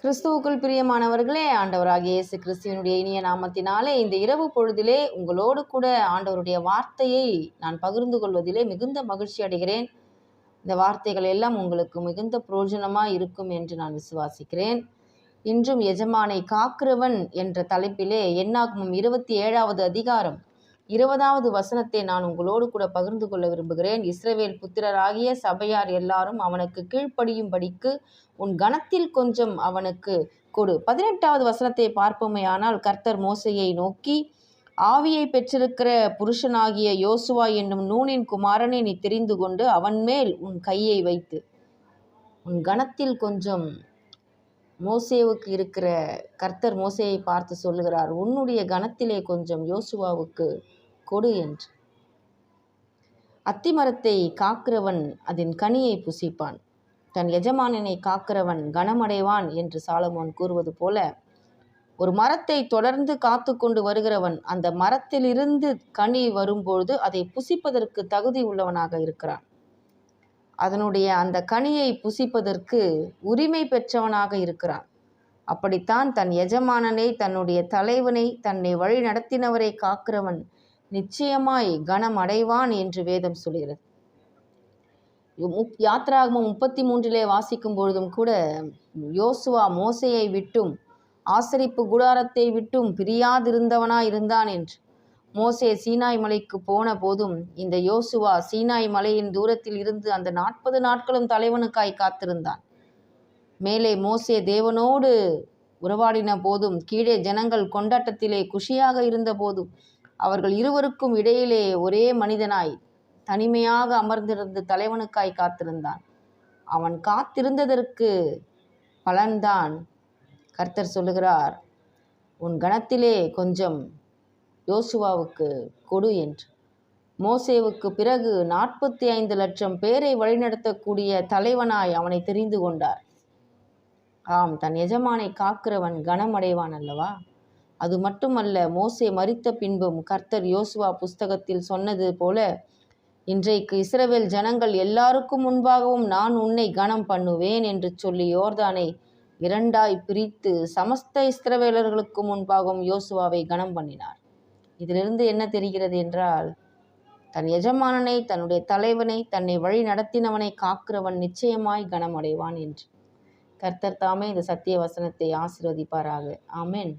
கிறிஸ்துவுக்குள் பிரியமானவர்களே ஆண்டவராக இயேசு கிறிஸ்துவனுடைய இனிய நாமத்தினாலே இந்த இரவு பொழுதிலே உங்களோடு கூட ஆண்டவருடைய வார்த்தையை நான் பகிர்ந்து கொள்வதிலே மிகுந்த மகிழ்ச்சி அடைகிறேன். இந்த வார்த்தைகள் எல்லாம் உங்களுக்கு மிகுந்த பிரயோஜனமாக இருக்கும் என்று நான் விசுவாசிக்கிறேன். இன்றும் எஜமானை காக்கிறவன் என்ற தலைப்பிலே என்னாகும் இருபத்தி ஏழாவது அதிகாரம். இருபதாவது வசனத்தை நான் உங்களோடு கூட பகிர்ந்து கொள்ள விரும்புகிறேன். இஸ்ரவேல் புத்திரராகிய சபையார் எல்லாரும் அவனுக்கு கீழ்ப்படியும்படிக்கு உன் கணத்தில் கொஞ்சம் அவனுக்கு கொடு. பதினெட்டாவது வசனத்தை பார்ப்போமேயானால் கர்த்தர் மோசையை நோக்கி ஆவியை பெற்றிருக்கிற புருஷனாகிய யோசுவா என்னும் நூனின் குமாரனை நீ தெரிந்து கொண்டு அவன் மேல் உன் கையை வைத்து உன் கணத்தில் கொஞ்சம் மோசேவுக்கு இருக்கிற கர்த்தர் மோசையை பார்த்து சொல்லுகிறார். உன்னுடைய கணத்திலே கொஞ்சம் யோசுவாவுக்கு கொடு என்று. அத்திமரத்தை காக்கிறவன் அதன் கனியை புசிப்பான். தன் எஜமானனை காக்கிறவன் கனமடைவான் என்று சாலமோன் கூறுவது போல ஒரு மரத்தை தொடர்ந்து காத்து கொண்டு வருகிறவன் அந்த மரத்திலிருந்து கனி வரும்பொழுது அதை புசிப்பதற்கு தகுதி உள்ளவனாக இருக்கிறான். அதனுடைய அந்த கனியை புசிப்பதற்கு உரிமை பெற்றவனாக இருக்கிறான். அப்படித்தான் தன் எஜமானனை தன்னுடைய தலைவனை தன்னை வழி நடத்தினவரை காக்கிறவன் நிச்சயமாய் கனம் அடைவான் என்று வேதம் சொல்கிறது. யாத்ராகமம் முப்பத்தி மூன்றிலே வாசிக்கும் பொழுதும் கூட யோசுவா மோசையை விட்டும் ஆசரிப்பு குடாரத்தை விட்டும் பிரியாதிருந்தவனா இருந்தான் என்று. மோசே சீனாய் மலைக்கு போன போதும் இந்த யோசுவா சீனாய் மலையின் தூரத்தில் இருந்து அந்த நாற்பது நாட்களும் தலைவனுக்காய் காத்திருந்தான். மேலே மோசே தேவனோடு உறவாடின போதும் கீழே ஜனங்கள் கொண்டாட்டத்திலே குஷியாக இருந்த போதும் அவர்கள் இருவருக்கும் இடையிலே ஒரே மனிதனாய் தனிமையாக அமர்ந்திருந்து தலைவனுக்காய் காத்திருந்தான். அவன் காத்திருந்ததற்கு பலன்தான் கர்த்தர் சொல்லுகிறார். உன் கணத்திலே கொஞ்சம் யோசுவாவுக்கு கொடு என்று. மோசேவுக்கு பிறகு நாற்பத்தி ஐந்து லட்சம் பேரை வழிநடத்தக்கூடிய தலைவனாய் அவனை தெரிந்து கொண்டார். ஆம் தன் எஜமானை காக்கிறவன் கனமடைவான் அல்லவா? அது மட்டுமல்ல மோசே மறித்த பின்பும் கர்த்தர் யோசுவா புஸ்தகத்தில் சொன்னது போல இன்றைக்கு இஸ்ரவேல் ஜனங்கள் எல்லாருக்கும் முன்பாகவும் நான் உன்னை கனம் பண்ணுவேன் என்று சொல்லி யோர்தானை இரண்டாய் பிரித்து சமஸ்த இஸ்ரவேலர்களுக்கு முன்பாகவும் யோசுவாவை கனம் பண்ணினார். இதிலிருந்து என்ன தெரிகிறது என்றால் தன் எஜமானனை தன்னுடைய தலைவனை தன்னை வழி நடத்தினவனை காக்கிறவன் நிச்சயமாய் கனமடைவான் என்று. கர்த்தர் தாமே இந்த சத்திய வசனத்தை ஆசிர்வதிப்பாராக. ஆமேன்.